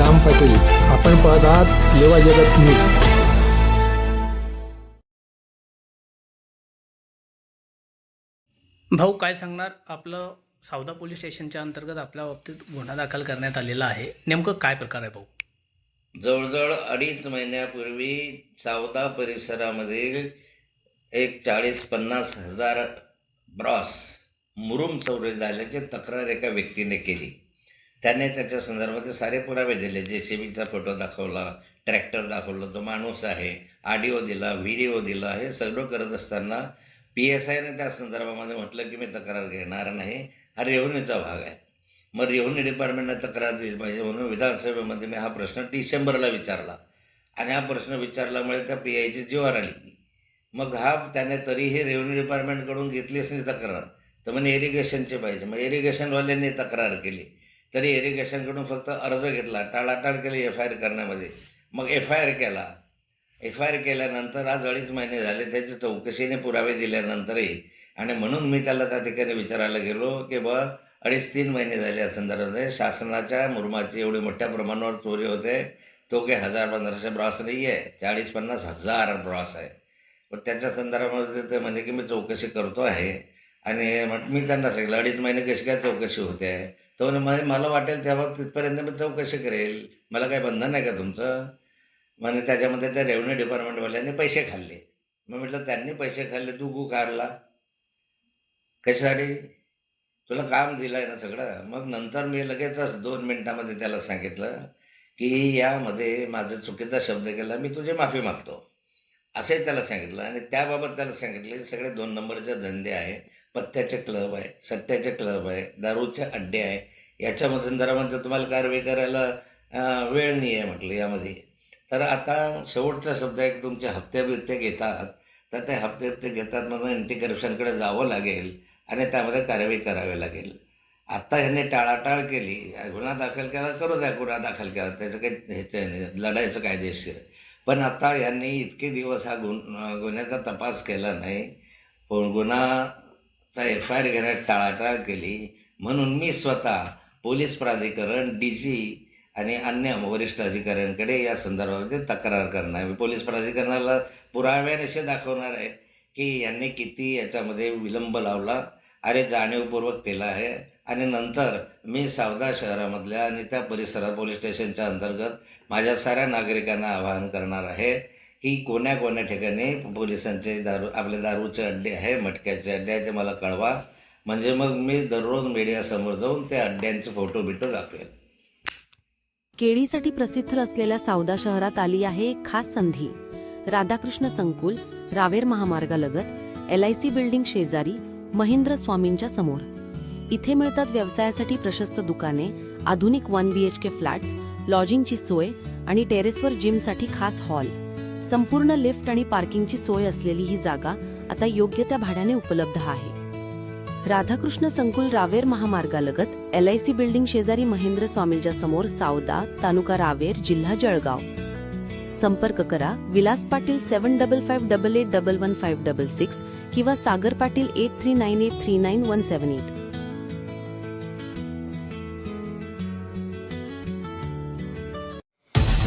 श्याम पाटील. आपण पाहत आहात लेवा जगत न्यूज. भाऊ काय सांगणार? आपलं सावदा पोलीस स्टेशनच्या अंतर्गत आपल्या बाबतीत गुन्हा दाखल करण्यात आलेला आहे. नेमकं काय प्रकार आहे भाऊ? जवळजवळ अडीच महिन्यापूर्वी सावदा परिसरामधील एक चाळीस पन्नास हजार ब्रॉस मुरुम चोरी झाल्याची तक्रार एका व्यक्तीने केली. त्याने त्याच्या संदर्भात सारे पुरावे दिले. जे सी बीचा फोटो दाखवला ट्रॅक्टर दाखवलं तो माणूस आहे ऑडिओ दिला व्हिडिओ दिला हे सगळं करत असताना पी एस आयने त्या संदर्भामध्ये म्हटलं की मी तक्रार घेणार नाही. हा रेव्हन्यूचा भाग आहे. मग रेव्हन्यू डिपार्टमेंटने तक्रार दिली पाहिजे म्हणून विधानसभेमध्ये मी हा प्रश्न डिसेंबरला विचारला. आणि हा प्रश्न विचारल्यामुळे त्या पी आयची जीवार आली. मग हा त्याने तरीही रेव्हन्यू डिपार्टमेंटकडून घेतलीच नाही तक्रार. तर म्हणे इरिगेशनचे पाहिजे. मग इरिगेशनवाल्यांनी तक्रार केली. तरी इरिगेशनकडून फक्त अर्ज घेतला टाळाटाळ केली एफ आय आर करण्यामध्ये. मग एफ आय आर केला. एफ आय आर केल्यानंतर आज अडीच महिने झाले त्याची चौकशीने पुरावे दिल्यानंतरही आणि म्हणून मी त्याला त्या ठिकाणी विचारायला गेलो की बा अडीच तीन महिने झाले या संदर्भामध्ये. शासनाच्या मुरमाची एवढी मोठ्या प्रमाणावर चोरी होते. तो काही हजार पंधराशे ब्रॉस नाही आहे चाळीस पन्नास हजार ब्रॉस आहे. पण त्याच्या संदर्भामध्ये ते म्हणजे की मी चौकशी करतो आहे. आणि मी त्यांना सांगितलं अडीच महिने कशी काय चौकशी होते? आहे तो म्हणे "मला- वाटेल तेव्हा तिथपर्यंत मी चौकशी करेल. मला काही बंधन नाही का तुमचं? म्हणे त्याच्यामध्ये त्या रेव्हन्यू डिपार्टमेंटवाल्याने पैसे खाल्ले. मग म्हटलं त्यांनी पैसे खाल्ले तू गु काढला कशासाठी? तुला काम दिलं आहे ना सगळं. मग नंतर मी लगेचच दोन मिनटामध्ये त्याला सांगितलं की यामध्ये माझा चुकीचा शब्द केला मी तुझी माफी मागतो. असंही त्याला सांगितलं आणि त्याबाबत त्याला सांगितलं की सगळे दोन नंबरचे धंदे आहे पत्त्याचे क्लब आहे सट्ट्याचे क्लब आहे दारूचे अड्डे आहे याच्यामधून जरा म्हणजे तुम्हाला कारवाई करायला वेळ नाही आहे म्हटलं यामध्ये. तर आता शेवटचा शब्द आहे की तुमचे हप्ते बिप्ते घेतात. तर ते हप्ते बिप्ते घेतात म्हणून अँटी करप्शनकडे जावं लागेल आणि त्यामध्ये कारवाई करावी लागेल. आत्ता ह्यांनी टाळाटाळ केली गुन्हा दाखल केला करू द्या गुन्हा दाखल केला त्याचं काही ह्याचं नाही लढायचं कायदेशीर. पण आता यांनी इतके दिवस हा गुन गुन्ह्याचा तपास केला नाही पण चा एफ आय आर घेण्यात टाळाटाळ केली. म्हणून मी स्वतः पोलीस प्राधिकरण डी जी आणि अन्य वरिष्ठ अधिकाऱ्यांकडे या संदर्भामध्ये तक्रार करणार. मी पोलीस प्राधिकरणाला पुराव्याने असे दाखवणार आहे की यांनी किती याच्यामध्ये विलंब लावला आणि जाणीवपूर्वक केला आहे. आणि नंतर मी सावदा शहरामधल्या आणि त्या परिसरात पोलीस स्टेशनच्या अंतर्गत माझ्या साऱ्या नागरिकांना आवाहन करणार आहे. ही कोण्या कोण्या ठिकाणी पोलिसांचे दारू आपले दारूचे अड्डे आहे मटक्याचे अड्डे आहे ते मला कळवा. म्हणजे मग मी दररोज मीडियासमोर जाऊन त्या अड्ड्यांचे फोटो बिटो दाखवेल. केळीसाठी प्रसिद्ध असलेल्या सावदा शहरात आली आहे एक खास संधी. राधाकृष्ण संकुल रावेर महामार्गालगत एल आय सी बिल्डिंग शेजारी महेंद्र स्वामींच्या समोर. इथे मिळतात व्यवसायासाठी प्रशस्त दुकाने आधुनिक one B H K flats लॉजिंगची सोय आणि टेरेसवर जिमसाठी खास हॉल. संपूर्ण लिफ्ट आणि पार्किंगची सोय असलेली ही जागा आता योग्य त्या भाड्याने उपलब्ध आहे. राधाकृष्ण संकुल रावेर महामार्गालगत एल आय सी बिल्डिंग शेजारी महेंद्र स्वामींच्या समोर सावदा तालुका रावेर जिल्हा जळगाव. संपर्क करा Vilas Patil seven double five double eight double one five double six किंवा Sagar Patil eight three nine eight three nine one seven eight.